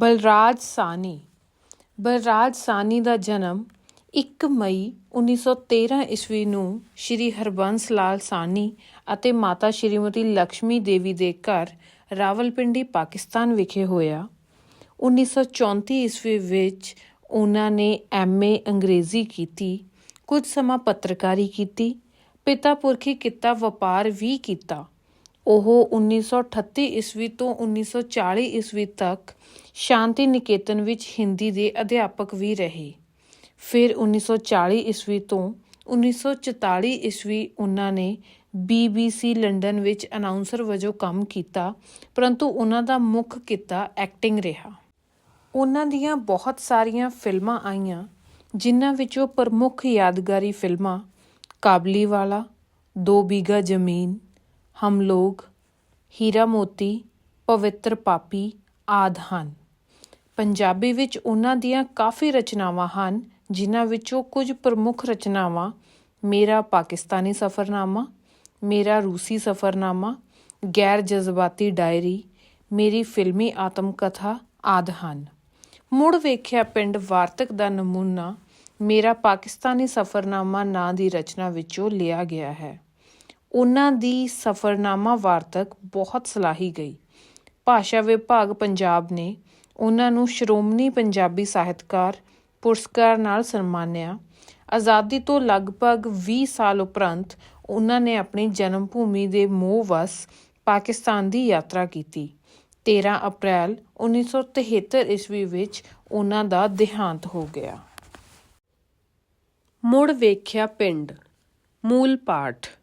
ਬਲਰਾਜ ਸਾਹਨੀ। ਬਲਰਾਜ ਸਾਹਨੀ ਦਾ ਜਨਮ 1 ਮਈ 1913 ਈਸਵੀ ਨੂੰ ਸ਼੍ਰੀ ਹਰਬੰਸ ਲਾਲ ਸਾਹਨੀ ਅਤੇ ਮਾਤਾ ਸ਼੍ਰੀਮਤੀ ਲక్ష్ਮੀ ਦੇਵੀ ਦੇ ਘਰ ਰਾਵਲਪਿੰਡੀ, ਪਾਕਿਸਤਾਨ ਵਿਖੇ ਹੋਇਆ। 1934 ਈਸਵੀ ਵਿੱਚ ਉਹਨਾਂ ਨੇ ਐਮਏ ਅੰਗਰੇਜ਼ੀ ਕੀਤੀ, ਕੁਝ ਸਮਾਂ ਪੱਤਰਕਾਰੀ ਕੀਤੀ, ਪਿਤਾ ਪੁਰਖੀ ਕਿੱਤਾ ਵਪਾਰ ਵੀ ਕੀਤਾ। ਉਹ 1938 ਈਸਵੀ ਤੋਂ 1940 ਈਸਵੀ ਤੱਕ ਸ਼ਾਂਤੀ ਨਿਕੇਤਨ ਵਿੱਚ ਹਿੰਦੀ ਦੇ ਅਧਿਆਪਕ ਵੀ ਰਹੇ। ਫਿਰ 1940 ਈਸਵੀ ਤੋਂ 1944 ਈਸਵੀ ਉਹਨਾਂ ਨੇ BBC ਲੰਡਨ ਵਿੱਚ ਅਨਾਉਂਸਰ ਵਜੋਂ ਕੰਮ ਕੀਤਾ, ਪਰੰਤੂ ਉਹਨਾਂ ਦਾ ਮੁੱਖ ਕਿੱਤਾ ਐਕਟਿੰਗ ਰਿਹਾ। ਉਹਨਾਂ ਦੀਆਂ ਬਹੁਤ ਸਾਰੀਆਂ ਫਿਲਮਾਂ ਆਈਆਂ, ਜਿਨ੍ਹਾਂ ਵਿੱਚੋਂ ਪ੍ਰਮੁੱਖ ਯਾਦਗਾਰੀ ਫਿਲਮਾਂ ਕਾਬਲੀ ਵਾਲਾ ਦੋ ਬੀਗਾ ਜ਼ਮੀਨ ਹਮ ਲੋਗ, ਹੀਰਾ ਮੋਤੀ, ਪਵਿੱਤਰ ਪਾਪੀ ਆਦਿ ਹਨ। ਪੰਜਾਬੀ ਵਿੱਚ ਉਹਨਾਂ ਦੀਆਂ ਕਾਫੀ ਰਚਨਾਵਾਂ ਹਨ, ਜਿਨ੍ਹਾਂ ਵਿੱਚੋਂ ਕੁਝ ਪ੍ਰਮੁੱਖ ਰਚਨਾਵਾਂ ਮੇਰਾ ਪਾਕਿਸਤਾਨੀ ਸਫ਼ਰਨਾਮਾ, ਮੇਰਾ ਰੂਸੀ ਸਫ਼ਰਨਾਮਾ, ਗੈਰ ਜਜ਼ਬਾਤੀ ਡਾਇਰੀ, ਮੇਰੀ ਫਿਲਮੀ ਆਤਮ ਕਥਾ ਆਦ ਹਨ। ਮੁੜ ਵੇਖਿਆ ਪਿੰਡ ਵਾਰਤਕ ਦਾ ਨਮੂਨਾ ਮੇਰਾ ਪਾਕਿਸਤਾਨੀ ਸਫ਼ਰਨਾਮਾ ਨਾਂ ਦੀ ਰਚਨਾ ਵਿੱਚੋਂ ਲਿਆ ਗਿਆ ਹੈ। ਉਹਨਾਂ ਦੀ ਸਫ਼ਰਨਾਮਾ ਵਾਰਤਕ ਬਹੁਤ ਸਲਾਹੀ ਗਈ। ਭਾਸ਼ਾ ਵਿਭਾਗ ਪੰਜਾਬ ਨੇ ਉਹਨਾਂ ਨੂੰ ਸ਼੍ਰੋਮਣੀ ਪੰਜਾਬੀ ਸਾਹਿਤਕਾਰ ਪੁਰਸਕਾਰ ਨਾਲ ਸਨਮਾਨਿਆ। ਆਜ਼ਾਦੀ ਤੋਂ ਲਗਭਗ 20 ਸਾਲ ਉਪਰੰਤ ਉਹਨਾਂ ਨੇ ਆਪਣੀ ਜਨਮ ਭੂਮੀ ਦੇ ਮੋਹ ਵਸ ਪਾਕਿਸਤਾਨ ਦੀ ਯਾਤਰਾ ਕੀਤੀ। 13 ਅਪ੍ਰੈਲ 1973 ਈਸਵੀ ਵਿੱਚ ਉਹਨਾਂ ਦਾ ਦੇਹਾਂਤ ਹੋ ਗਿਆ। ਮੁੜ ਵੇਖਿਆ ਪਿੰਡ, ਮੂਲ ਪਾਠ।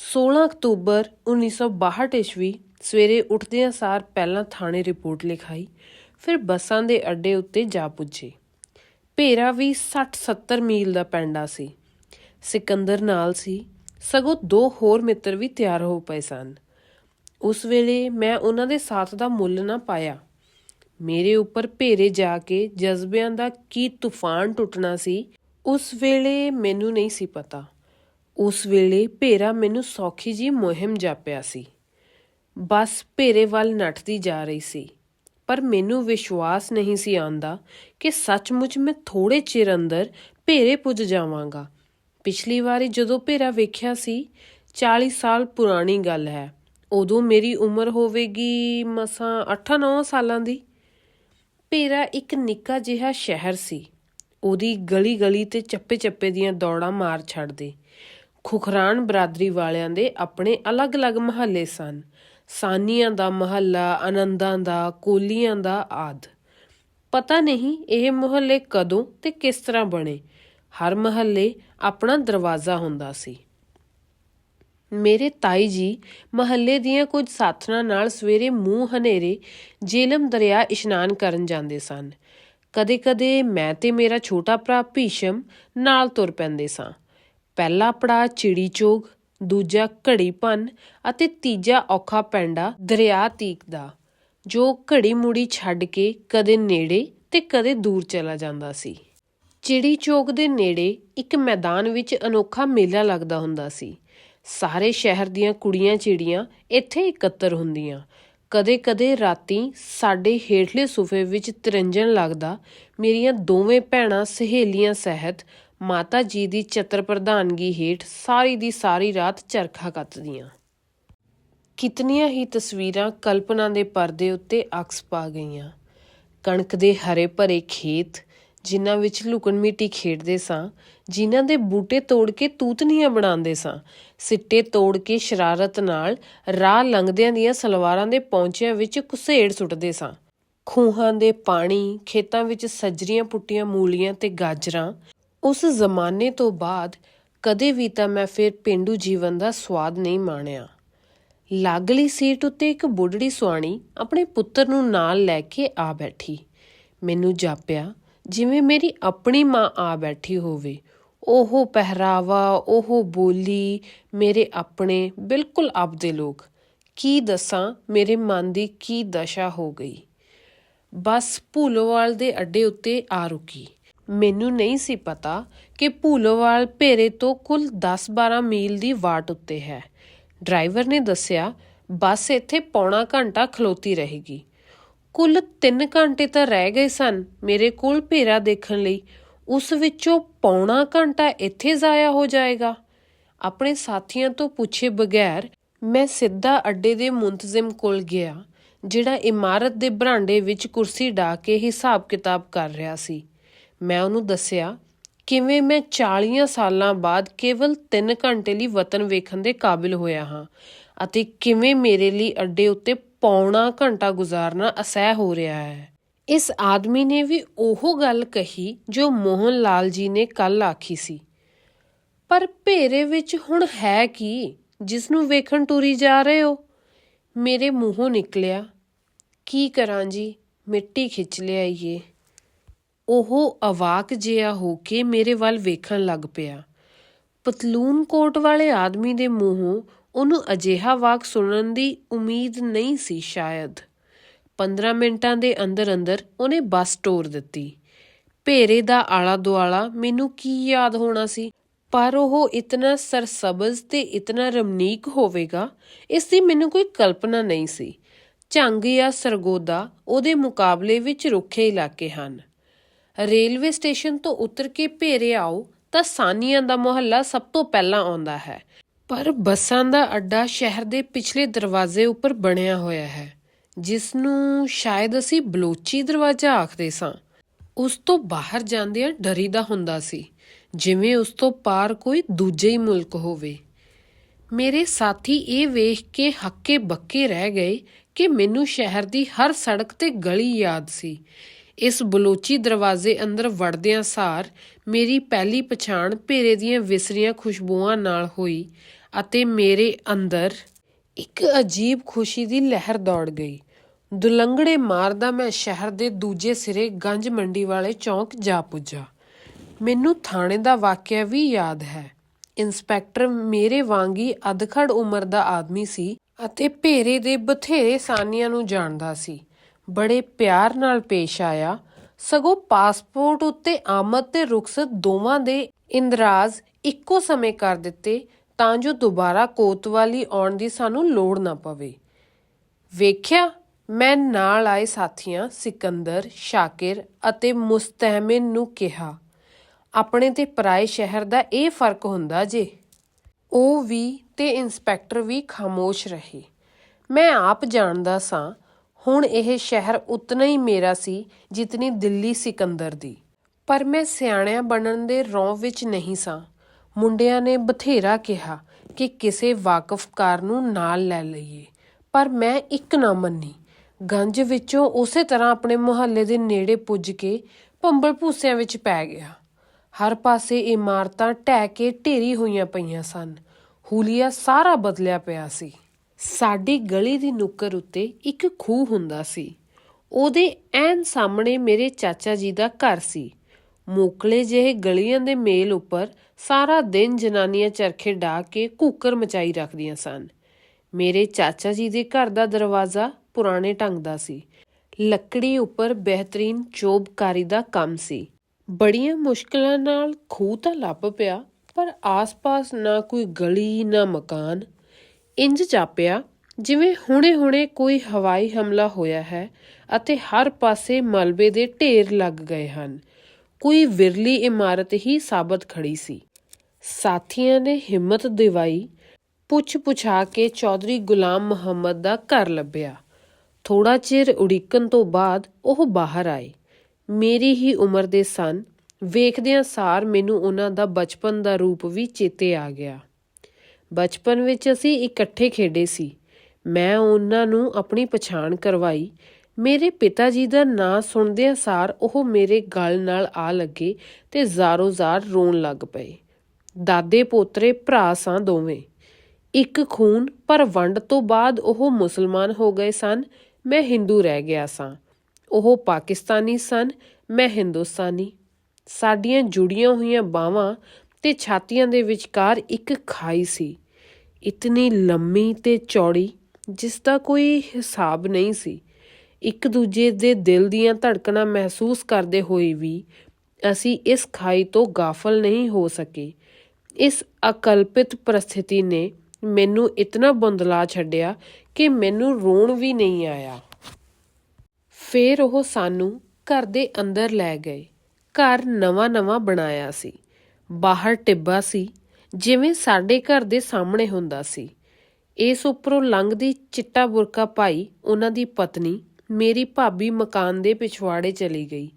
16 ਅਕਤੂਬਰ 1962 ਈਸਵੀ ਸਵੇਰੇ ਉੱਠਦਿਆਂ ਸਾਰ ਪਹਿਲਾਂ ਥਾਣੇ ਰਿਪੋਰਟ ਲਿਖਾਈ, ਫਿਰ ਬੱਸਾਂ ਦੇ ਅੱਡੇ ਉੱਤੇ ਜਾ ਪੁੱਜੇ। ਭੇਰਾ ਵੀ 60-70 ਮੀਲ ਦਾ ਪੈਂਡਾ ਸੀ। ਸਿਕੰਦਰ ਨਾਲ ਸੀ। ਸਗੋਂ ਦੋ ਹੋਰ ਮਿੱਤਰ ਵੀ ਤਿਆਰ ਹੋ ਪਏ ਸਨ। ਉਸ ਵੇਲੇ ਮੈਂ ਉਹਨਾਂ ਦੇ ਸਾਥ ਦਾ ਮੁੱਲ ਨਾ ਪਾਇਆ। ਮੇਰੇ ਉੱਪਰ ਭੇਰੇ ਜਾ ਕੇ ਜਜ਼ਬਿਆਂ ਦਾ ਕੀ ਤੂਫਾਨ ਟੁੱਟਣਾ ਸੀ, ਉਸ ਵੇਲੇ ਮੈਨੂੰ ਨਹੀਂ ਸੀ ਪਤਾ। ਉਸ ਵੇਲੇ ਭੇਰਾ ਮੈਨੂੰ ਸੌਖੀ ਜੀ ਮੁਹਿੰਮ ਜਾਪਿਆ ਸੀ। ਬਸ ਭੇਰੇ ਵੱਲ ਨੱਠਦੀ ਜਾ ਰਹੀ ਸੀ। ਪਰ ਮੈਨੂੰ ਵਿਸ਼ਵਾਸ ਨਹੀਂ ਸੀ ਆਉਂਦਾ ਕਿ ਸੱਚਮੁੱਚ ਮੈਂ ਥੋੜੇ ਚਿਰ ਅੰਦਰ ਭੇਰੇ ਪੁੱਜ ਜਾਵਾਂਗਾ। ਪਿਛਲੀ ਵਾਰੀ ਜਦੋਂ ਭੇਰਾ ਵੇਖਿਆ ਸੀ 40 ਸਾਲ ਪੁਰਾਣੀ ਗੱਲ ਹੈ। ਉਦੋਂ ਮੇਰੀ ਉਮਰ ਹੋਵੇਗੀ ਮਸਾਂ 8-9 ਸਾਲਾਂ ਦੀ। ਭੇਰਾ ਇੱਕ ਨਿੱਕਾ ਜਿਹਾ ਸ਼ਹਿਰ ਸੀ। ਉਹਦੀ ਗਲੀ ਗਲੀ ਤੇ ਚੱਪੇ ਚੱਪੇ ਦੀਆਂ ਦੌੜਾਂ ਮਾਰ ਛੱਡਦੇ। ਖੁਖਰਾਨ ਬਰਾਦਰੀ ਵਾਲਿਆਂ ਦੇ ਆਪਣੇ ਅਲੱਗ-ਅਲੱਗ ਮਹੱਲੇ ਸਨ। ਸਾਨੀਆਂ ਦਾ ਮਹੱਲਾ, ਆਨੰਦਾਂ ਦਾ, ਕੋਲੀਆਂ ਦਾ ਆਦ। ਪਤਾ ਨਹੀਂ ਇਹ ਮੁਹੱਲੇ ਕਦੋਂ ਤੇ ਕਿਸ ਤਰ੍ਹਾਂ ਬਣੇ। ਹਰ ਮਹੱਲੇ ਆਪਣਾ ਦਰਵਾਜ਼ਾ ਹੁੰਦਾ ਸੀ। ਮੇਰੇ ਤਾਈ ਜੀ ਮਹੱਲੇ ਦੀਆਂ ਕੁਝ ਸਾਥਣਾਂ ਨਾਲ ਸਵੇਰੇ ਮੂੰਹ ਹਨੇਰੇ ਜੇਲਮ ਦਰਿਆ ਇਸ਼ਨਾਨ ਕਰਨ ਜਾਂਦੇ ਸਨ। ਕਦੇ-ਕਦੇ ਮੈਂ ਤੇ ਮੇਰਾ ਛੋਟਾ ਭਰਾ ਭੀਸ਼ਮ ਨਾਲ ਤੁਰ ਪੈਂਦੇ ਸਾਂ। ਪਹਿਲਾ ਪੜਾਅ ਚਿੜੀ ਚੋਗ, ਦੂਜਾ ਘੜੀ ਭੰਨ ਅਤੇ ਤੀਜਾ ਔਖਾ ਪੈਂਡਾ ਦਰਿਆ ਤੀਕ ਦਾ, ਜੋ ਘੜੀ ਮੁੜੀ ਛੱਡ ਕੇ ਕਦੇ ਨੇੜੇ ਤੇ ਕਦੇ ਦੂਰ ਚਲਾ ਜਾਂਦਾ ਸੀ। ਚਿੜੀ ਚੌਕ ਦੇ ਨੇੜੇ ਇੱਕ ਮੈਦਾਨ ਵਿੱਚ ਅਨੋਖਾ ਮੇਲਾ ਲੱਗਦਾ ਹੁੰਦਾ ਸੀ। ਸਾਰੇ ਸ਼ਹਿਰ ਦੀਆਂ ਕੁੜੀਆਂ ਚਿੜੀਆਂ ਇੱਥੇ ਇਕੱਤਰ ਹੁੰਦੀਆਂ। ਕਦੇ-ਕਦੇ ਰਾਤੀ ਸਾਡੇ ਹੇਠਲੇ ਸੂਫੇ ਵਿੱਚ ਤਿਰੰਜਣ ਲੱਗਦਾ, ਮੇਰੀਆਂ ਦੋਵੇਂ ਭੈਣਾਂ ਸਹੇਲੀਆਂ ਸਹਿਤ ਮਾਤਾ ਜੀ ਦੀ ਚਤਰ ਪ੍ਰਧਾਨਗੀ ਹੇਠ ਸਾਰੀ ਦੀ ਸਾਰੀ ਰਾਤ ਚਰਖਾ ਕੱਤਦੀਆਂ। ਕਿਤਨੀਆਂ ਹੀ ਤਸਵੀਰਾਂ ਕਲਪਨਾ ਦੇ ਪਰਦੇ ਉੱਤੇ ਅਕਸ ਪਾ ਗਈਆਂ। ਕਣਕ ਦੇ ਹਰੇ ਭਰੇ ਖੇਤ, ਜਿਨ੍ਹਾਂ ਵਿੱਚ ਲੁਕਣ ਮਿੱਟੀ ਖੇਡਦੇ ਸਾਂ, ਜਿਨ੍ਹਾਂ ਦੇ ਬੂਟੇ ਤੋੜ ਕੇ ਤੂਤਨੀਆਂ ਬਣਾਉਂਦੇ ਸਾਂ, ਸਿੱਟੇ ਤੋੜ ਕੇ ਸ਼ਰਾਰਤ ਨਾਲ ਰਾਹ ਲੰਘਦਿਆਂ ਦੀਆਂ ਸਲਵਾਰਾਂ ਦੇ ਪੌਂਚਿਆਂ ਵਿੱਚ ਕੁਸੇੜ ਸੁੱਟਦੇ ਸਾਂ। ਖੂਹਾਂ ਦੇ ਪਾਣੀ, ਖੇਤਾਂ ਵਿੱਚ ਸੱਜਰੀਆਂ ਪੁੱਟੀਆਂ ਮੂਲੀਆਂ ਤੇ ਗਾਜਰਾਂ ਉਸ ਜ਼ਮਾਨੇ ਤੋਂ ਬਾਅਦ ਕਦੇ ਵੀ ਤਾਂ ਮੈਂ ਫਿਰ ਪਿੰਡੂ ਜੀਵਨ ਦਾ ਸਵਾਦ ਨਹੀਂ ਮਾਣਿਆ। ਲਾਗਲੀ ਸੀਟ ਉੱਤੇ ਇੱਕ ਬੁੱਢੜੀ ਸੁਆਣੀ ਆਪਣੇ ਪੁੱਤਰ ਨੂੰ ਨਾਲ ਲੈ ਕੇ ਆ ਬੈਠੀ। ਮੈਨੂੰ ਜਾਪਿਆ, ਜਿਵੇਂ ਮੇਰੀ ਆਪਣੀ ਮਾਂ ਆ ਬੈਠੀ ਹੋਵੇ। ਉਹ ਪਹਿਰਾਵਾ, ਉਹ ਬੋਲੀ, ਮੇਰੇ ਆਪਣੇ, ਬਿਲਕੁਲ ਆਪਦੇ ਲੋਕ। ਕੀ ਦੱਸਾਂ, ਮੇਰੇ ਮਨ ਦੀ ਕੀ ਦਸ਼ਾ ਹੋ ਗਈ। ਬਸ ਭੂਲੋਵਾਲ ਦੇ ਅੱਡੇ ਉੱਤੇ ਆ ਰੁਕੀ। ਮੈਨੂੰ ਨਹੀਂ ਸੀ ਪਤਾ ਕਿ ਭੂਲੋਵਾਲ ਭੇਰੇ ਤੋਂ ਕੁੱਲ 10-12 ਮੀਲ ਦੀ ਵਾਟ ਉੱਤੇ ਹੈ। ਡਰਾਈਵਰ ਨੇ ਦੱਸਿਆ, ਬੱਸ ਇੱਥੇ ਪੌਣਾ ਘੰਟਾ ਖਲੋਤੀ ਰਹੇਗੀ। ਕੁੱਲ 3 ਘੰਟੇ ਤਾਂ ਰਹਿ ਗਏ ਸਨ ਮੇਰੇ ਕੋਲ ਭੇਰਾ ਦੇਖਣ ਲਈ। ਉਸ ਵਿੱਚੋਂ ਪੌਣਾ ਘੰਟਾ ਇੱਥੇ ਜ਼ਾਇਆ ਹੋ ਜਾਏਗਾ। ਆਪਣੇ ਸਾਥੀਆਂ ਤੋਂ ਪੁੱਛੇ ਬਗੈਰ ਮੈਂ ਸਿੱਧਾ ਅੱਡੇ ਦੇ ਮੁੰਤਜ਼ਮ ਕੋਲ ਗਿਆ, ਜਿਹੜਾ ਇਮਾਰਤ ਦੇ ਬਰਾਂਡੇ ਵਿੱਚ ਕੁਰਸੀ ਢਾ ਕੇ ਹਿਸਾਬ ਕਿਤਾਬ ਕਰ ਰਿਹਾ ਸੀ। ਮੈਂ ਉਹਨੂੰ ਦੱਸਿਆ, ਕਿਵੇਂ ਮੈਂ 40 ਸਾਲਾਂ ਬਾਅਦ ਕੇਵਲ 3 ਘੰਟੇ ਲਈ ਵਤਨ ਵੇਖਣ ਦੇ ਕਾਬਿਲ ਹੋਇਆ ਹਾਂ ਅਤੇ ਕਿਵੇਂ ਮੇਰੇ ਲਈ ਅੱਡੇ ਉੱਤੇ ਪੌਣਾ ਘੰਟਾ ਗੁਜ਼ਾਰਨਾ ਅਸਹਿ ਹੋ ਰਿਹਾ ਹੈ? ਇਸ ਆਦਮੀ ਨੇ ਵੀ ਉਹ ਗੱਲ ਕਹੀ ਜੋ ਮੋਹਨ ਲਾਲ ਜੀ ਨੇ ਕੱਲ ਆਖੀ ਸੀ। ਪਰ ਭੇਰੇ ਵਿੱਚ ਹੁਣ ਹੈ ਕੀ? ਜਿਸ ਨੂੰ ਵੇਖਣ ਟੁਰੀ ਜਾ ਰਹੇ ਹੋ? ਮੇਰੇ ਮੂੰਹੋਂ ਨਿਕਲਿਆ, ਕੀ ਕਰਾਂ ਜੀ? ਮਿੱਟੀ ਖਿੱਚ ਲਿਆ ਲਿਆਈਏ। ਉਹ ਅਵਾਕ ਜਿਹਾ ਹੋ ਕੇ ਮੇਰੇ ਵੱਲ ਵੇਖਣ ਲੱਗ ਪਿਆ। ਪਤਲੂਨ ਕੋਟ ਵਾਲੇ ਆਦਮੀ ਦੇ ਮੂੰਹੋਂ ਉਹਨੂੰ ਅਜਿਹਾ ਵਾਕ ਸੁਣਨ ਦੀ ਉਮੀਦ ਨਹੀਂ ਸੀ ਸ਼ਾਇਦ। 15 ਮਿੰਟਾਂ ਦੇ ਅੰਦਰ ਅੰਦਰ ਉਹਨੇ ਬੱਸ ਟੋਰ ਦਿੱਤੀ। ਭੇਰੇ ਦਾ ਆਲਾ ਦੁਆਲਾ ਮੈਨੂੰ ਕੀ ਯਾਦ ਹੋਣਾ ਸੀ? ਪਰ ਉਹ ਇਤਨਾ ਸਰਸਬਜ਼ ਤੇ ਇਤਨਾ ਰਮਨੀਕ ਹੋਵੇਗਾ, ਇਸ ਦੀ ਮੈਨੂੰ ਕੋਈ ਕਲਪਨਾ ਨਹੀਂ ਸੀ। ਝੰਗ ਜਾਂ ਸਰਗੋਦਾ ਉਹਦੇ ਮੁਕਾਬਲੇ ਵਿੱਚ ਰੁੱਖੇ ਇਲਾਕੇ ਹਨ। ਰੇਲਵੇ ਸਟੇਸ਼ਨ ਤੋਂ ਉਤਰ ਕੇ ਭੇਰੇ ਆਓ ਤਾਂ ਸਾਨੀਆਂ ਦਾ ਮੁਹੱਲਾ ਸਭ ਤੋਂ ਪਹਿਲਾਂ ਆਉਂਦਾ ਹੈ। ਪਰ ਬੱਸਾਂ ਦਾ ਅੱਡਾ ਸ਼ਹਿਰ ਦੇ ਪਿਛਲੇ ਦਰਵਾਜ਼ੇ ਉੱਪਰ ਬਣਿਆ ਹੋਇਆ ਹੈ ਜਿਸ ਨੂੰ ਸ਼ਾਇਦ ਅਸੀਂ ਬਲੋਚੀ ਦਰਵਾਜ਼ਾ ਆਖਦੇ ਸਾਂ। ਉਸ ਤੋਂ ਬਾਹਰ ਜਾਂਦਿਆਂ ਡਰੀਦਾ ਹੁੰਦਾ ਸੀ, ਜਿਵੇਂ ਉਸ ਤੋਂ ਪਾਰ ਕੋਈ ਦੂਜੇ ਹੀ ਮੁਲਕ ਹੋਵੇ। ਮੇਰੇ ਸਾਥੀ ਇਹ ਵੇਖ ਕੇ ਹੱਕੇ ਬੱਕੇ ਰਹਿ ਗਏ ਕਿ ਮੈਨੂੰ ਸ਼ਹਿਰ ਦੀ ਹਰ ਸੜਕ ਤੇ ਗਲੀ ਯਾਦ ਸੀ ਇਸ ਬਲੋਚੀ ਦਰਵਾਜ਼ੇ ਅੰਦਰ ਵੜਦਿਆਂ ਸਾਰ ਮੇਰੀ ਪਹਿਲੀ ਪਛਾਣ ਭੇਰੇ ਦੀਆਂ ਵਿਸਰੀਆਂ ਖੁਸ਼ਬੂਆਂ ਨਾਲ ਹੋਈ ਅਤੇ ਮੇਰੇ ਅੰਦਰ ਇੱਕ ਅਜੀਬ ਖੁਸ਼ੀ ਦੀ ਲਹਿਰ ਦੌੜ ਗਈ। ਦੁਲੰਗੜੇ ਮਾਰਦਾ ਮੈਂ ਸ਼ਹਿਰ ਦੇ ਦੂਜੇ ਸਿਰੇ ਗੰਜ ਮੰਡੀ ਵਾਲੇ ਚੌਂਕ ਜਾ ਪੁੱਜਾ। ਮੈਨੂੰ ਥਾਣੇ ਦਾ ਵਾਕਿਆ ਵੀ ਯਾਦ ਹੈ। ਇੰਸਪੈਕਟਰ ਮੇਰੇ ਵਾਂਗੀ ਅਧਖੜ ਉਮਰ ਦਾ ਆਦਮੀ ਸੀ ਅਤੇ ਭੇਰੇ ਦੇ ਬਥੇਰੇ ਸਾਨੀਆਂ ਨੂੰ ਜਾਣਦਾ ਸੀ। ਬੜੇ ਪਿਆਰ ਨਾਲ ਪੇਸ਼ ਆਇਆ। ਸਗੋਂ ਪਾਸਪੋਰਟ ਉੱਤੇ ਆਮਦ ਤੇ ਰੁਖਸਤ ਦੋਵਾਂ ਦੇ ਇੰਦਰਾਜ਼ ਇੱਕੋ ਸਮੇਂ ਕਰ ਦਿੱਤੇ ਤਾਂ ਜੋ ਦੁਬਾਰਾ ਕੋਤਵਾਲੀ ਆਉਣ ਦੀ ਸਾਨੂੰ ਲੋੜ ਨਾ ਪਵੇ। ਵੇਖਿਆ, ਮੈਂ ਨਾਲ ਆਏ ਸਾਥੀਆਂ ਸਿਕੰਦਰ, ਸ਼ਾਕਿਰ ਅਤੇ ਮੁਸਤਹਿਮਿਨ ਨੂੰ ਕਿਹਾ, ਆਪਣੇ ਤੇ ਪਰਾਏ ਸ਼ਹਿਰ ਦਾ ਇਹ ਫ਼ਰਕ ਹੁੰਦਾ ਜੇ? ਉਹ ਵੀ ਤੇ ਇੰਸਪੈਕਟਰ ਵੀ ਖਾਮੋਸ਼ ਰਹੇ। ਮੈਂ ਆਪ ਜਾਣਦਾ ਸਾਂ ਹੁਣ ਇਹ ਸ਼ਹਿਰ ਉਤਨਾ ਹੀ ਮੇਰਾ ਸੀ ਜਿਤਨੀ ਦਿੱਲੀ ਸਿਕੰਦਰ ਦੀ। ਪਰ ਮੈਂ ਸਿਆਣਿਆਂ ਬਣਨ ਦੇ ਰੌਂ ਵਿੱਚ ਨਹੀਂ ਸਾਂ। ਮੁੰਡਿਆਂ ਨੇ ਬਥੇਰਾ ਕਿਹਾ ਕਿ ਕਿਸੇ ਵਾਕਫਕਾਰ ਨੂੰ ਨਾਲ ਲੈ ਲਈਏ, ਪਰ ਮੈਂ ਇੱਕ ਨਾ ਮੰਨੀ। ਗੰਜ ਵਿੱਚੋਂ ਉਸੇ ਤਰ੍ਹਾਂ ਆਪਣੇ ਮੁਹੱਲੇ ਦੇ ਨੇੜੇ ਪੁੱਜ ਕੇ ਭੰਬਲ ਭੂਸਿਆਂ ਵਿੱਚ ਪੈ ਗਿਆ। ਹਰ ਪਾਸੇ ਇਮਾਰਤਾਂ ਢਹਿ ਕੇ ਢੇਰੀ ਹੋਈਆਂ ਪਈਆਂ ਸਨ। ਹੂਲੀਆ ਸਾਰਾ ਬਦਲਿਆ ਪਿਆ ਸੀ। ਸਾਡੀ ਗਲੀ ਦੀ ਨੁੱਕਰ ਉੱਤੇ ਇੱਕ ਖੂਹ ਹੁੰਦਾ ਸੀ। ਉਹਦੇ ਐਨ ਸਾਹਮਣੇ ਮੇਰੇ ਚਾਚਾ ਜੀ ਦਾ ਘਰ ਸੀ। ਮੋਕਲੇ ਜਿਹੇ ਗਲੀਆਂ ਦੇ ਮੇਲ ਉੱਪਰ ਸਾਰਾ ਦਿਨ ਜਨਾਨੀਆਂ ਚਰਖੇ ਢਾ ਕੇ ਕੂਕਰ ਮਚਾਈ ਰੱਖਦੀਆਂ ਸਨ। ਮੇਰੇ ਚਾਚਾ ਜੀ ਦੇ ਘਰ ਦਾ ਦਰਵਾਜ਼ਾ ਪੁਰਾਣੇ ਢੰਗ ਦਾ ਸੀ। ਲੱਕੜੀ ਉੱਪਰ ਬਿਹਤਰੀਨ ਚੋਬਕਾਰੀ ਦਾ ਕੰਮ ਸੀ। ਬੜੀਆਂ ਮੁਸ਼ਕਲਾਂ ਨਾਲ ਖੂਹ ਤਾਂ ਲੱਭ ਪਿਆ, ਪਰ ਆਸ-ਪਾਸ ਨਾ ਕੋਈ ਗਲੀ, ਨਾ ਮਕਾਨ ਇੰਜ ਜਾਪਿਆ, ਜਿਵੇਂ ਹੁਣੇ-ਹੁਣੇ ਕੋਈ ਹਵਾਈ ਹਮਲਾ ਹੋਇਆ ਹੈ ਅਤੇ ਹਰ ਪਾਸੇ ਮਲਬੇ ਦੇ ਢੇਰ ਲੱਗ ਗਏ ਹਨ। ਕੋਈ ਵਿਰਲੀ ਇਮਾਰਤ ਹੀ ਸਾਬਤ ਖੜੀ ਸੀ। ਸਾਥੀਆਂ ਨੇ ਹਿੰਮਤ ਦਿਵਾਈ ਪੁੱਛ ਪੁਛਾ ਕੇ ਚੌਧਰੀ ਗੁਲਾਮ ਮੁਹੰਮਦ ਦਾ ਘਰ ਲੱਭਿਆ। ਥੋੜਾ ਚਿਰ ਉਡੀਕਣ ਤੋਂ ਬਾਅਦ ਉਹ ਬਾਹਰ ਆਏ। ਮੇਰੀ ਹੀ ਉਮਰ ਦੇ ਸਨ। ਵੇਖਦਿਆਂ ਸਾਰ ਮੈਨੂੰ ਉਹਨਾਂ ਦਾ ਬਚਪਨ ਦਾ ਰੂਪ ਵੀ ਚੇਤੇ ਆ ਗਿਆ। ਬਚਪਨ ਵਿੱਚ ਅਸੀਂ ਇਕੱਠੇ ਖੇਡੇ ਸੀ। ਮੈਂ ਉਹਨਾਂ ਨੂੰ ਆਪਣੀ ਪਛਾਣ ਕਰਵਾਈ। ਮੇਰੇ ਪਿਤਾ ਜੀ ਦਾ ਨਾਂ ਸੁਣਦਿਆਂ ਸਾਰ ਉਹ ਮੇਰੇ ਗਲ ਨਾਲ ਆ ਲੱਗੇ ਤੇ ਜ਼ਾਰੋ-ਜ਼ਾਰ ਰੋਣ ਲੱਗ ਪਏ। ਦਾਦੇ ਪੋਤਰੇ ਭਰਾ ਸਾਂ ਦੋਵੇਂ। ਇੱਕ ਖੂਨ, ਪਰ ਵੰਡ ਤੋਂ ਬਾਅਦ ਉਹ ਮੁਸਲਮਾਨ ਹੋ ਗਏ ਸਨ। ਮੈਂ ਹਿੰਦੂ ਰਹਿ ਗਿਆ ਸਾਂ। ਉਹ ਪਾਕਿਸਤਾਨੀ ਸਨ, ਮੈਂ ਹਿੰਦੁਸਤਾਨੀ। ਸਾਡੀਆਂ ਜੁੜੀਆਂ ਹੋਈਆਂ ਬਾਹਾਂ ਤੇ ਛਾਤੀਆਂ ਦੇ ਵਿਚਕਾਰ ਇੱਕ ਖਾਈ ਸੀ। ਇਤਨੀ ਲੰਮੀ ਤੇ ਚੌੜੀ, ਜਿਸ ਦਾ ਕੋਈ ਹਿਸਾਬ ਨਹੀਂ ਸੀ। ਇੱਕ ਦੂਜੇ ਦੇ ਦਿਲ ਦੀਆਂ ਧੜਕਣਾਂ ਮਹਿਸੂਸ ਕਰਦੇ ਹੋਏ ਵੀ ਅਸੀਂ ਇਸ ਖਾਈ ਤੋਂ ਗਾਫਲ ਨਹੀਂ ਹੋ ਸਕੇ। ਇਸ ਅਕਲਪਿਤ ਪ੍ਰਸਥਿਤੀ ਨੇ ਮੈਨੂੰ ਇਤਨਾ ਬੰਦਲਾ ਛੱਡਿਆ ਕਿ ਮੈਨੂੰ ਰੋਣ ਵੀ ਨਹੀਂ ਆਇਆ। ਫੇਰ ਉਹ ਸਾਨੂੰ ਘਰ ਦੇ ਅੰਦਰ ਲੈ ਗਏ। ਘਰ ਨਵਾਂ-ਨਵਾਂ ਬਣਾਇਆ ਸੀ। ਬਾਹਰ ਟਿੱਬਾ ਸੀ, ਜਿਵੇਂ ਸਾਡੇ ਘਰ ਦੇ ਸਾਹਮਣੇ ਹੁੰਦਾ ਸੀ। ਇਸ ਉੱਪਰੋਂ ਲੰਘਦੀ ਚਿੱਟਾ ਬੁਰਕਾ ਪਾਈ ਉਹਨਾਂ ਦੀ ਪਤਨੀ, ਮੇਰੀ ਭਾਬੀ ਮਕਾਨ ਦੇ ਪਿਛਵਾੜੇ ਚਲੀ ਗਈ।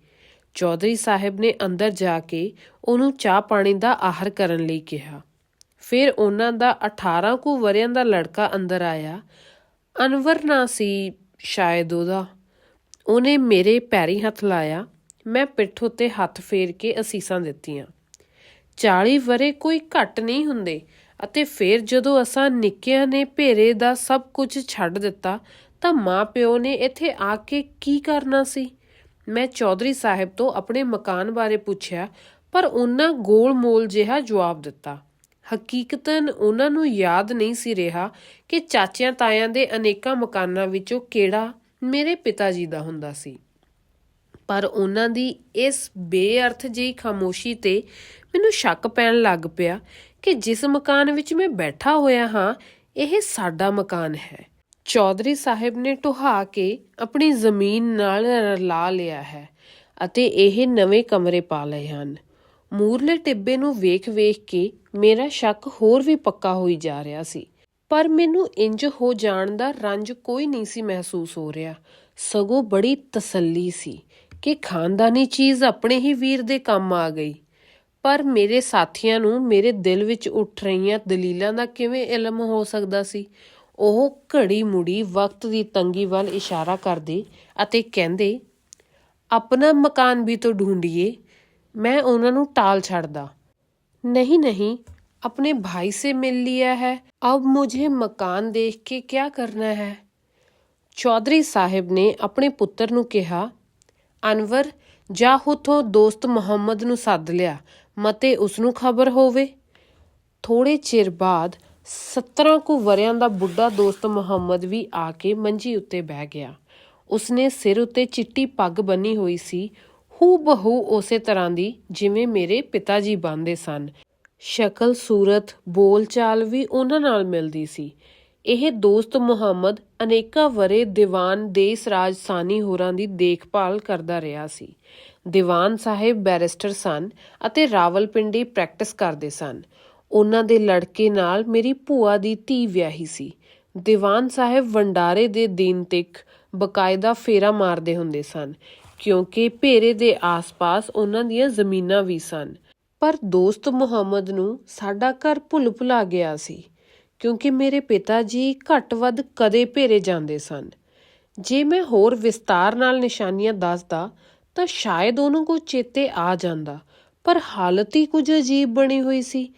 ਚੌਧਰੀ ਸਾਹਿਬ ਨੇ ਅੰਦਰ ਜਾ ਕੇ ਉਹਨੂੰ ਚਾਹ ਪਾਣੀ ਦਾ ਆਹਰ ਕਰਨ ਲਈ ਕਿਹਾ। ਫਿਰ ਉਹਨਾਂ ਦਾ 18 ਕੁ ਵਰਿਆਂ ਦਾ ਲੜਕਾ ਅੰਦਰ ਆਇਆ। ਅਨਵਰ ਨਾ ਸੀ ਸ਼ਾਇਦ ਉਹਦਾ। ਉਹਨੇ ਮੇਰੇ ਪੈਰੀ ਹੱਥ ਲਾਇਆ। ਮੈਂ ਪਿੱਠ ਉੱਤੇ ਹੱਥ ਫੇਰ ਕੇ ਅਸੀਸਾਂ ਦਿੱਤੀਆਂ। 40 ਵਰੇ ਕੋਈ ਘੱਟ ਨਹੀਂ ਹੁੰਦੇ। ਅਤੇ ਫਿਰ ਜਦੋਂ ਅਸਾਂ ਨਿੱਕਿਆਂ ਨੇ ਭੇਰੇ ਦਾ ਸਭ ਕੁਝ ਛੱਡ ਦਿੱਤਾ, ਤਾਂ ਮਾਪਿਓ ਨੇ ਇੱਥੇ ਆ ਕੇ ਕੀ ਕਰਨਾ ਸੀ? ਮੈਂ ਚੌਧਰੀ ਸਾਹਿਬ ਤੋਂ ਆਪਣੇ ਮਕਾਨ ਬਾਰੇ ਪੁੱਛਿਆ, ਪਰ ਉਹਨਾਂ ਗੋਲ-ਮੋਲ ਜਿਹਾ ਜਵਾਬ ਦਿੱਤਾ। ਹਕੀਕਤਨ ਉਹਨਾਂ ਨੂੰ ਯਾਦ ਨਹੀਂ ਸੀ ਰਿਹਾ ਕਿ ਚਾਚਿਆਂ ਤਾਇਆਂ ਦੇ ਅਨੇਕਾਂ ਮਕਾਨਾਂ ਵਿੱਚੋਂ ਕਿਹੜਾ ਮੇਰੇ ਪਿਤਾ ਜੀ ਦਾ ਹੁੰਦਾ ਸੀ। ਪਰ ਉਹਨਾਂ ਦੀ ਇਸ ਬੇਅਰਥ ਜਿਹੀ ਖਾਮੋਸ਼ੀ ਤੇ ਮੈਨੂੰ ਸ਼ੱਕ ਪੈਣ ਲੱਗ ਪਿਆ ਕਿ ਜਿਸ ਮਕਾਨ ਵਿੱਚ ਮੈਂ ਬੈਠਾ ਹੋਇਆ ਹਾਂ, ਇਹ ਸਾਡਾ ਮਕਾਨ ਹੈ। ਚੌਧਰੀ ਸਾਹਿਬ ਨੇ ਢੁਹਾ ਕੇ ਆਪਣੀ ਜ਼ਮੀਨ ਨਾਲ ਰਲਾ ਲਿਆ ਹੈ ਅਤੇ ਇਹ ਨਵੇਂ ਕਮਰੇ ਪਾ ਲਏ ਹਨ। ਮੂਰਲੇ ਟਿੱਬੇ ਨੂੰ ਵੇਖ-ਵੇਖ ਕੇ ਮੇਰਾ ਸ਼ੱਕ ਹੋਰ ਵੀ ਪੱਕਾ ਹੋਈ ਜਾ ਰਿਹਾ ਸੀ। ਪਰ ਮੈਨੂੰ ਇੰਜ ਹੋ ਜਾਣ ਦਾ ਰੰਜ ਕੋਈ ਨਹੀਂ ਸੀ ਮਹਿਸੂਸ ਹੋ ਰਿਹਾ। ਸਗੋਂ ਬੜੀ ਤਸੱਲੀ ਸੀ ਕਿ ਖਾਨਦਾਨੀ ਚੀਜ਼ ਆਪਣੇ ਹੀ ਵੀਰ ਦੇ ਕੰਮ ਆ ਗਈ। ਪਰ ਮੇਰੇ ਸਾਥੀਆਂ ਨੂੰ ਮੇਰੇ ਦਿਲ ਵਿੱਚ ਉੱਠ ਰਹੀਆਂ ਦਲੀਲਾਂ ਦਾ ਕਿਵੇਂ ਇਲਮ ਹੋ ਸਕਦਾ ਸੀ ਉਹ ਘੜੀ ਮੁੜੀ ਵਕਤ ਦੀ ਤੰਗੀ ਵੱਲ ਇਸ਼ਾਰਾ ਕਰਦੇ ਅਤੇ ਕਹਿੰਦੇ अपना मकान भी तो ढूंढिए मैं ਉਹਨਾਂ ਨੂੰ ਟਾਲ ਛੱਡਦਾ नहीं नहीं अपने भाई से मिल लिया है अब मुझे मकान देख के क्या करना है ਚੌਧਰੀ ਸਾਹਿਬ ਨੇ ਆਪਣੇ ਪੁੱਤਰ ਨੂੰ ਕਿਹਾ ਅਨਵਰ ਜਾ ਉਥੋਂ ਦੋਸਤ ਮੁਹੰਮਦ ਨੂੰ ਸੱਦ ਲਿਆ ਮਤੇ ਉਸ ਨੂੰ ਖਬਰ ਹੋਵੇ। ਥੋੜੇ ਚਿਰ ਬਾਅਦ 17 ਕੁ ਵਰਿਆਂ ਦਾ ਬੁੱਢਾ ਦੋਸਤ ਮੁਹੰਮਦ ਵੀ ਆ ਕੇ ਮੰਜੀ ਉੱਤੇ ਬਹਿ ਗਿਆ। ਉਸਨੇ ਸਿਰ ਉੱਤੇ ਚਿੱਟੀ ਪੱਗ ਬੰਨੀ ਹੋਈ ਸੀ। ਹੂ ਬਹੂ ਉਸੇ ਤਰ੍ਹਾਂ ਦੀ ਜਿਵੇਂ ਮੇਰੇ ਪਿਤਾ ਜੀ ਬੰਦੇ ਸਨ। ਸ਼ਕਲ, ਸੂਰਤ ਬੋਲ ਚਾਲ ਵੀ ਉਹਨਾਂ ਨਾਲ ਮਿਲਦੀ ਸੀ। ਇਹ ਦੋਸਤ ਮੁਹੰਮਦ ਅਨੇਕਾਂ ਵਰੇ ਦੀਵਾਨ ਦੇਸ ਰਾਜ ਸਾਨੀ ਹੋਰਾਂ ਦੀ ਦੇਖਭਾਲ ਕਰਦਾ ਰਿਹਾ ਸੀ। ਦੀਵਾਨ ਸਾਹਿਬ ਬੈਰਿਸਟਰ ਸਨ ਅਤੇ ਰਾਵਲਪਿੰਡੀ ਪ੍ਰੈਕਟਿਸ ਕਰਦੇ ਸਨ। ਉਹਨਾਂ ਦੇ ਲੜਕੇ ਨਾਲ ਮੇਰੀ ਭੂਆ ਦੀ ਧੀ ਵਿਆਹੀ ਸੀ। ਦੀਵਾਨ ਸਾਹਿਬ ਵੰਡਾਰੇ ਦੇ ਦਿਨ ਤੱਕ ਬਕਾਇਦਾ ਫੇਰਾ ਮਾਰਦੇ ਹੁੰਦੇ ਸਨ, ਕਿਉਂਕਿ ਭੇਰੇ ਦੇ ਆਸ-ਪਾਸ ਉਹਨਾਂ ਦੀਆਂ ਜ਼ਮੀਨਾਂ ਵੀ ਸਨ। ਪਰ ਦੋਸਤ ਮੁਹੰਮਦ ਨੂੰ ਸਾਡਾ ਘਰ ਭੁੱਲ ਭੁਲਾ ਗਿਆ ਸੀ, ਕਿਉਂਕਿ ਮੇਰੇ ਪਿਤਾ ਜੀ ਘੱਟ ਵੱਧ ਕਦੇ ਭੇਰੇ ਜਾਂਦੇ ਸਨ। ਜੇ ਮੈਂ ਹੋਰ ਵਿਸਤਾਰ ਨਾਲ ਨਿਸ਼ਾਨੀਆਂ ਦੱਸਦਾ ਤਾਂ ਸ਼ਾਇਦ ਉਹਨੂੰ ਕੁਝ ਚੇਤੇ ਆ ਜਾਂਦਾ। ਪਰ ਹਾਲਤ ਹੀ ਕੁਝ ਅਜੀਬ ਬਣੀ ਹੋਈ ਸੀ।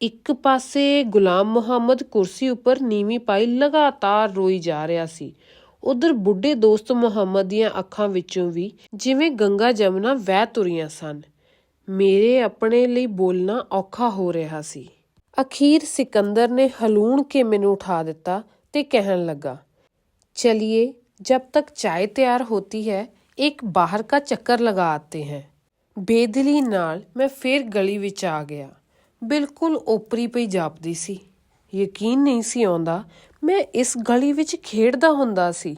ਇੱਕ ਪਾਸੇ ਗੁਲਾਮ ਮੁਹੰਮਦ ਕੁਰਸੀ ਉੱਪਰ ਨੀਵੀਂ ਪਾਈ ਲਗਾਤਾਰ ਰੋਈ ਜਾ ਰਿਹਾ ਸੀ। ਉਧਰ ਬੁੱਢੇ ਦੋਸਤ ਮੁਹੰਮਦ ਦੀਆਂ ਅੱਖਾਂ ਵਿੱਚੋਂ ਵੀ ਜਿਵੇਂ ਗੰਗਾ ਜਮਨਾ ਵਹਿ ਤੁਰੀਆਂ ਸਨ। ਮੇਰੇ ਆਪਣੇ ਲਈ ਬੋਲਣਾ ਔਖਾ ਹੋ ਰਿਹਾ ਸੀ। ਅਖੀਰ ਸਿਕੰਦਰ ਨੇ ਹਲੂਣ ਕੇ ਮੈਨੂੰ ਉਠਾ ਦਿੱਤਾ ਤੇ ਕਹਿਣ ਲੱਗਾ, ਚਲਿਏ, ਜਬ ਤੱਕ ਚਾਹ ਤਿਆਰ ਹੋਤੀ ਹੈ एक बाहर का ਚੱਕਰ ਲਗਾ ਆਤੇ हैं ਬੇਦਲੀ ਨਾਲ ਮੈਂ ਫੇਰ ਗਲੀ ਵਿੱਚ ਆ ਗਿਆ ਬਿਲਕੁਲ ਓਪਰੀ ਪਈ ਜਾਪਦੀ ਸੀ ਯਕੀਨ ਨਹੀਂ ਸੀ ਆਉਂਦਾ ਮੈਂ ਇਸ ਗਲੀ ਵਿੱਚ ਖੇਡਦਾ ਹੁੰਦਾ ਸੀ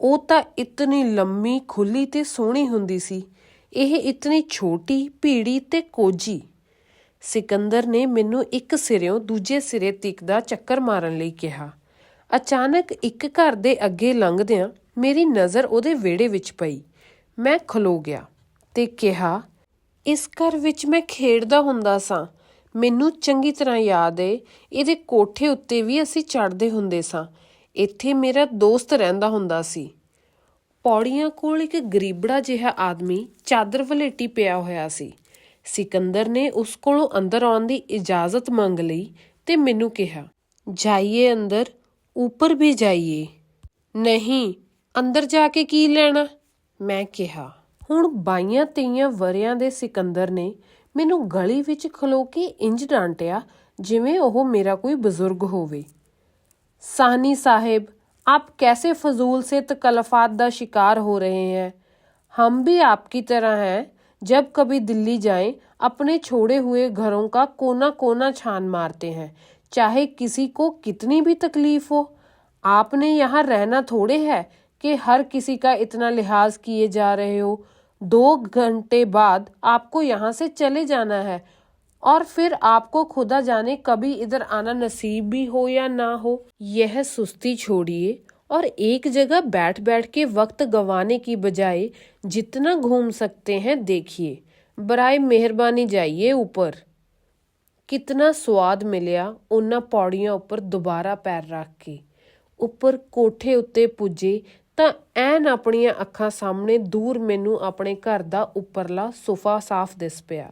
ਉਹ ਤਾਂ ਇਤਨੀ ਲੰਮੀ ਖੁੱਲੀ ਤੇ ਸੋਹਣੀ ਹੁੰਦੀ ਸੀ ਇਹ ਇਤਨੀ ਛੋਟੀ ਭੀੜੀ ਤੇ ਕੋਜੀ ਸਿਕੰਦਰ ਨੇ ਮੈਨੂੰ ਇੱਕ ਸਿਰਿਓਂ ਦੂਜੇ ਸਿਰੇ ਤੱਕ ਦਾ ਚੱਕਰ ਮਾਰਨ ਲਈ ਕਿਹਾ ਅਚਾਨਕ ਇੱਕ ਘਰ ਦੇ ਅੱਗੇ ਲੰਘਦਿਆਂ ਮੇਰੀ ਨਜ਼ਰ ਉਹਦੇ ਵਿਹੜੇ ਵਿੱਚ ਪਈ। ਮੈਂ ਖਲੋ ਗਿਆ ਤੇ ਕਿਹਾ, ਇਸ ਘਰ ਵਿੱਚ ਮੈਂ ਖੇਡਦਾ ਹੁੰਦਾ ਸਾਂ। ਮੈਨੂੰ ਚੰਗੀ ਤਰ੍ਹਾਂ ਯਾਦ ਏ, ਇਹਦੇ ਕੋਠੇ ਉੱਤੇ ਵੀ ਅਸੀਂ ਚੜ੍ਹਦੇ ਹੁੰਦੇ ਸਾਂ। ਇੱਥੇ ਮੇਰਾ ਦੋਸਤ ਰਹਿੰਦਾ ਹੁੰਦਾ ਸੀ। ਪੌੜੀਆਂ ਕੋਲ ਇੱਕ ਗਰੀਬੜਾ ਜਿਹਾ ਆਦਮੀ ਚਾਦਰ ਵਲੇਟੀ ਪਿਆ ਹੋਇਆ ਸੀ। ਸਿਕੰਦਰ ਨੇ ਉਸ ਕੋਲੋਂ ਅੰਦਰ ਆਉਣ ਦੀ ਇਜਾਜ਼ਤ ਮੰਗ ਲਈ ਤੇ ਮੈਨੂੰ ਕਿਹਾ, ਜਾਈਏ ਅੰਦਰ। ਉੱਪਰ ਵੀ ਜਾਈਏ ਨਹੀਂ ਅੰਦਰ ਜਾ ਕੇ ਕੀ ਲੈਣਾ ਮੈਂ ਕਿਹਾ ਹੁਣ ਬਾਈਆਂ ਤੇਈਆਂ ਵਰਿਆਂ ਦੇ ਸਿਕੰਦਰ ਨੇ ਮੈਨੂੰ ਗਲੀ ਵਿੱਚ ਖਲੋ ਕੇ ਇੰਜ ਡਾਂਟਿਆ ਜਿਵੇਂ ਉਹ ਮੇਰਾ ਕੋਈ ਬਜ਼ੁਰਗ ਹੋਵੇ साहनी साहेब आप कैसे फजूल से तकलफात का शिकार हो रहे हैं हम भी आपकी तरह हैं जब कभी दिल्ली जाएं अपने छोड़े हुए घरों का कोना कोना छान मारते हैं चाहे किसी को कितनी भी तकलीफ़ हो, आपने यहाँ रहना थोड़े है कि हर किसी का इतना लिहाज किए जा रहे हो। दो घंटे बाद आपको यहाँ से चले जाना है और फिर आपको खुदा जाने कभी इधर आना नसीब भी हो या ना हो। यह सुस्ती छोड़िए और एक जगह बैठ बैठ के वक्त गंवाने की बजाय जितना घूम सकते हैं देखिए। बराए मेहरबानी जाइए ऊपर। ਕਿਤਨਾ ਸਵਾਦ ਮਿਲਿਆ ਉਹਨਾਂ ਪੌੜੀਆਂ ਉੱਪਰ ਦੁਬਾਰਾ ਪੈਰ ਰੱਖ ਕੇ। ਉੱਪਰ ਕੋਠੇ ਉੱਤੇ ਪੁੱਜੇ ਤਾਂ ਐਨ ਆਪਣੀਆਂ ਅੱਖਾਂ ਸਾਹਮਣੇ ਦੂਰ ਮੈਨੂੰ ਆਪਣੇ ਘਰ ਦਾ ਉੱਪਰਲਾ ਸੋਫਾ ਸਾਫ਼ ਦਿਸ ਪਿਆ।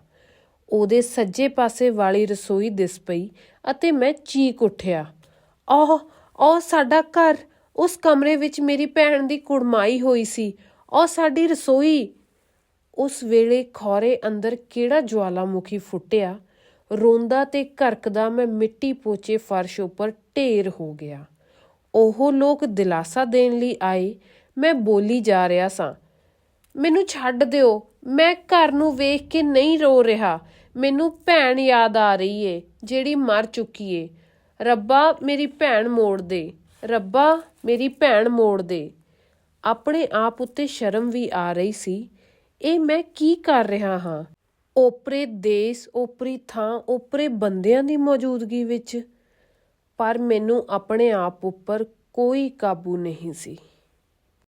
ਉਹਦੇ ਸੱਜੇ ਪਾਸੇ ਵਾਲੀ ਰਸੋਈ ਦਿਸ ਪਈ ਅਤੇ ਮੈਂ ਚੀਕ ਉੱਠਿਆ। ਆਹ ਉਹ ਸਾਡਾ ਘਰ। ਉਸ ਕਮਰੇ ਵਿੱਚ ਮੇਰੀ ਭੈਣ ਦੀ ਕੁੜਮਾਈ ਹੋਈ ਸੀ। ਉਹ ਸਾਡੀ ਰਸੋਈ। ਉਸ ਵੇਲੇ ਖੋਰੇ ਅੰਦਰ ਕਿਹੜਾ ਜਵਾਲਾਮੁਖੀ ਫੁੱਟਿਆ ਰੋਂਦਾ ਤੇ ਘਰਕਦਾ ਮੈਂ ਮਿੱਟੀ ਪੋਚੇ ਫਰਸ਼ ਉੱਪਰ ਢੇਰ ਹੋ ਗਿਆ। ਉਹ ਲੋਕ ਦਿਲਾਸਾ ਦੇਣ ਲਈ ਆਏ। ਮੈਂ ਬੋਲੀ ਜਾ ਰਿਹਾ ਸਾਂ, ਮੈਨੂੰ ਛੱਡ ਦਿਓ, ਮੈਂ ਘਰ ਨੂੰ ਵੇਖ ਕੇ ਨਹੀਂ ਰੋ ਰਿਹਾ। ਮੈਨੂੰ ਭੈਣ ਯਾਦ ਆ ਰਹੀ ਏ, ਜਿਹੜੀ ਮਰ ਚੁੱਕੀ ਏ। ਰੱਬਾ ਮੇਰੀ ਭੈਣ ਮੋੜ ਦੇ, ਰੱਬਾ ਮੇਰੀ ਭੈਣ ਮੋੜ ਦੇ। ਆਪਣੇ ਆਪ ਉੱਤੇ ਸ਼ਰਮ ਵੀ ਆ ਰਹੀ ਸੀ। ਇਹ ਮੈਂ ਕੀ ਕਰ ਰਿਹਾ ਹਾਂ? ਓਪਰੇ ਦੇਸ਼, ਓਪਰੀ ਥਾਂ, ਓਪਰੇ ਬੰਦਿਆਂ ਦੀ ਮੌਜੂਦਗੀ ਵਿੱਚ, ਪਰ ਮੈਨੂੰ ਆਪਣੇ ਆਪ ਉੱਪਰ ਕੋਈ ਕਾਬੂ ਨਹੀਂ ਸੀ।